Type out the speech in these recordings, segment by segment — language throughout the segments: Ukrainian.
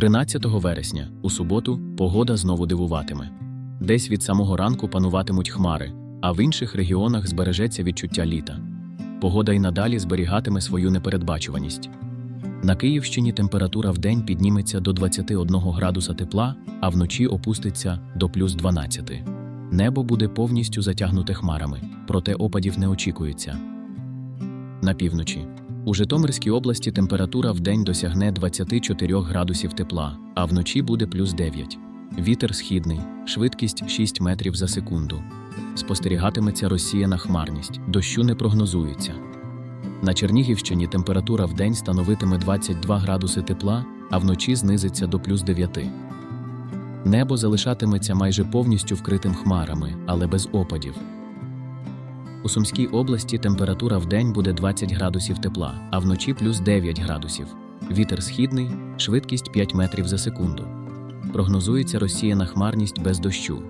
13 вересня, у суботу, погода знову дивуватиме. Десь від самого ранку пануватимуть хмари, а в інших регіонах збережеться відчуття літа. Погода й надалі зберігатиме свою непередбачуваність. На Київщині температура вдень підніметься до 21 градуса тепла, а вночі опуститься до плюс 12. Небо буде повністю затягнуте хмарами, проте опадів не очікується. На півночі. У Житомирській області температура вдень досягне 24 градусів тепла, а вночі буде плюс 9. Вітер східний, швидкість 6 метрів за секунду. Спостерігатиметься розсіяна хмарність, дощу не прогнозується. На Чернігівщині температура вдень становитиме 22 градуси тепла, а вночі знизиться до плюс 9. Небо залишатиметься майже повністю вкритим хмарами, але без опадів. У Сумській області температура вдень буде 20 градусів тепла, а вночі плюс 9 градусів. Вітер східний, швидкість 5 метрів за секунду. Прогнозується розсіяна хмарність без дощу.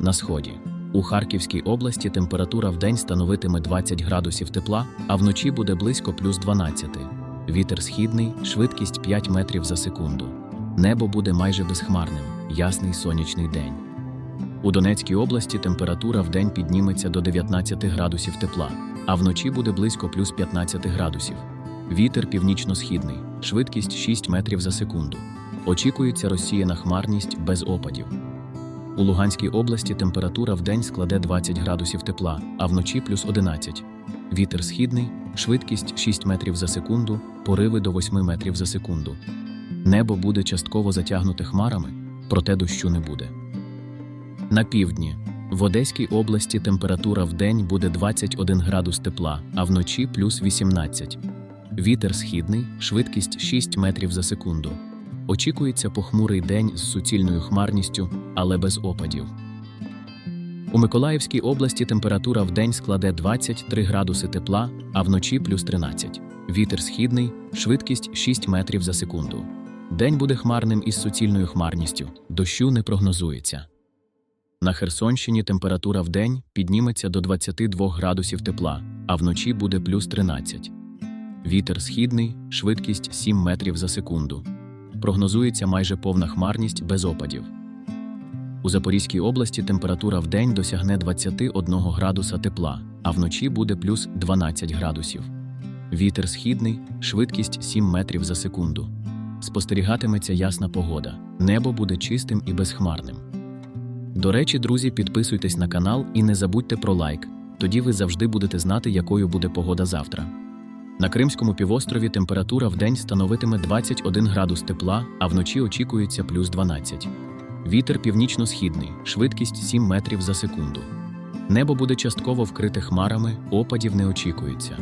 На сході. У Харківській області температура вдень становитиме 20 градусів тепла, а вночі буде близько плюс 12. Вітер східний, швидкість 5 метрів за секунду. Небо буде майже безхмарним, ясний сонячний день. У Донецькій області температура вдень підніметься до 19 градусів тепла, а вночі буде близько плюс 15 градусів. Вітер північно-східний, швидкість 6 метрів за секунду. Очікується розсіяна хмарність без опадів. У Луганській області температура вдень складе 20 градусів тепла, а вночі плюс 11. Вітер східний, швидкість 6 метрів за секунду, пориви до 8 метрів за секунду. Небо буде частково затягнуте хмарами, проте дощу не буде. На півдні. В Одеській області температура вдень буде 21 градус тепла, а вночі плюс 18. Вітер східний, швидкість 6 метрів за секунду. Очікується похмурий день з суцільною хмарністю, але без опадів. У Миколаївській області температура вдень складе 23 градуси тепла, а вночі плюс 13. Вітер східний, швидкість 6 метрів за секунду. День буде хмарним із суцільною хмарністю, дощу не прогнозується. На Херсонщині температура вдень підніметься до 22 градусів тепла, а вночі буде плюс 13. Вітер східний, швидкість 7 метрів за секунду. Прогнозується майже повна хмарність без опадів. У Запорізькій області температура вдень досягне 21 градуса тепла, а вночі буде плюс 12 градусів. Вітер східний, швидкість 7 метрів за секунду. Спостерігатиметься ясна погода. Небо буде чистим і безхмарним. До речі, друзі, підписуйтесь на канал і не забудьте про лайк. Тоді ви завжди будете знати, якою буде погода завтра. На Кримському півострові температура вдень становитиме 21 градус тепла, а вночі очікується плюс 12. Вітер північно-східний, швидкість 7 метрів за секунду. Небо буде частково вкрите хмарами, опадів не очікується.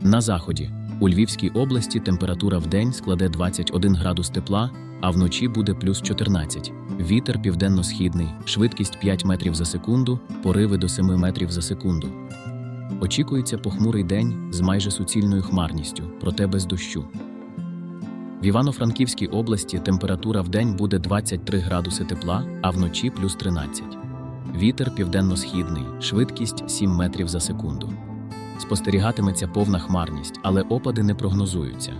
На заході. У Львівській області температура вдень складе 21 градус тепла, а вночі буде плюс 14. Вітер південно-східний, швидкість 5 метрів за секунду, пориви до 7 метрів за секунду. Очікується похмурий день з майже суцільною хмарністю, проте без дощу. В Івано-Франківській області температура вдень буде 23 градуси тепла, а вночі плюс 13. Вітер південно-східний, швидкість 7 метрів за секунду. Спостерігатиметься повна хмарність, але опади не прогнозуються.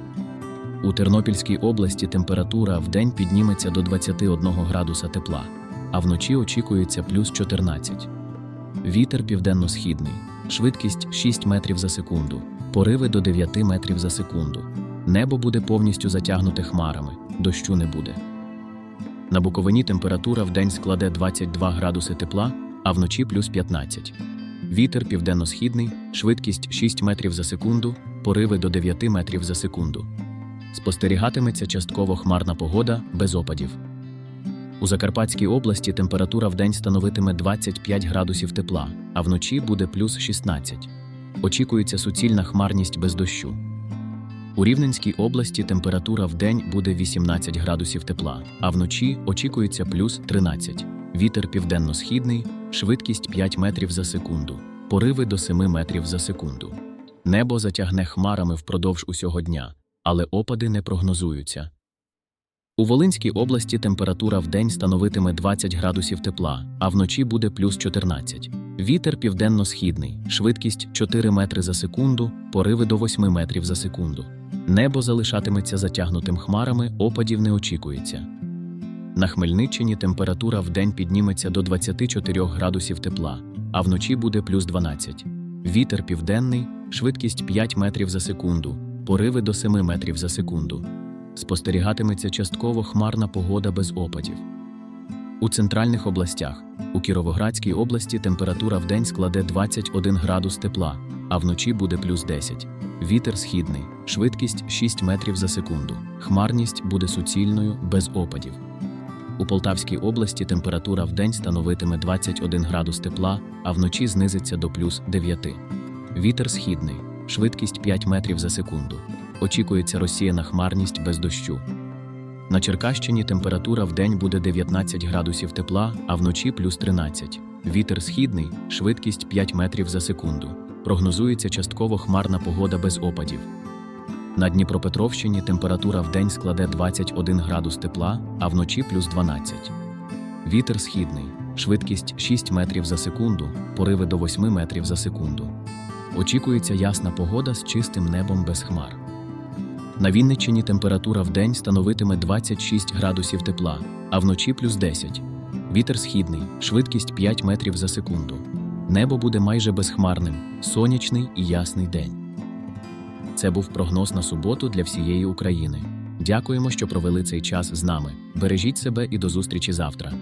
У Тернопільській області температура вдень підніметься до 21 градуса тепла, а вночі очікується плюс 14. Вітер південно-східний, швидкість 6 метрів за секунду, пориви до 9 метрів за секунду. Небо буде повністю затягнуте хмарами, дощу не буде. На Буковині температура вдень складе 22 градуси тепла, а вночі плюс 15. Вітер південно-східний, швидкість 6 метрів за секунду, пориви до 9 метрів за секунду. Спостерігатиметься частково хмарна погода без опадів. У Закарпатській області температура вдень становитиме 25 градусів тепла, а вночі буде плюс 16. Очікується суцільна хмарність без дощу. У Рівненській області температура вдень буде 18 градусів тепла, а вночі очікується плюс 13. Вітер південно-східний, швидкість 5 метрів за секунду, пориви до 7 метрів за секунду. Небо затягне хмарами впродовж усього дня, але опади не прогнозуються. У Волинській області температура вдень становитиме 20 градусів тепла, а вночі буде плюс 14. Вітер південно-східний, швидкість 4 метри за секунду, пориви до 8 метрів за секунду. Небо залишатиметься затягнутим хмарами, опадів не очікується. На Хмельниччині температура вдень підніметься до 24 градусів тепла, а вночі буде плюс 12. Вітер південний, швидкість 5 метрів за секунду, пориви до 7 метрів за секунду. Спостерігатиметься частково хмарна погода без опадів. У центральних областях у Кіровоградській області температура вдень складе 21 градус тепла, а вночі буде плюс 10. Вітер східний, швидкість 6 метрів за секунду. Хмарність буде суцільною без опадів. У Полтавській області температура вдень становитиме 21 градус тепла, а вночі знизиться до плюс 9. Вітер східний, швидкість 5 метрів за секунду. Очікується розсіяна хмарність без дощу. На Черкащині температура вдень буде 19 градусів тепла, а вночі плюс 13. Вітер східний, швидкість 5 метрів за секунду. Прогнозується частково хмарна погода без опадів. На Дніпропетровщині температура вдень складе 21 градус тепла, а вночі плюс 12. Вітер східний, швидкість 6 метрів за секунду, пориви до 8 метрів за секунду. Очікується ясна погода з чистим небом без хмар. На Вінниччині температура вдень становитиме 26 градусів тепла, а вночі плюс 10. Вітер східний, швидкість 5 метрів за секунду. Небо буде майже безхмарним, сонячний і ясний день. Це був прогноз на суботу для всієї України. Дякуємо, що провели цей час з нами. Бережіть себе і до зустрічі завтра.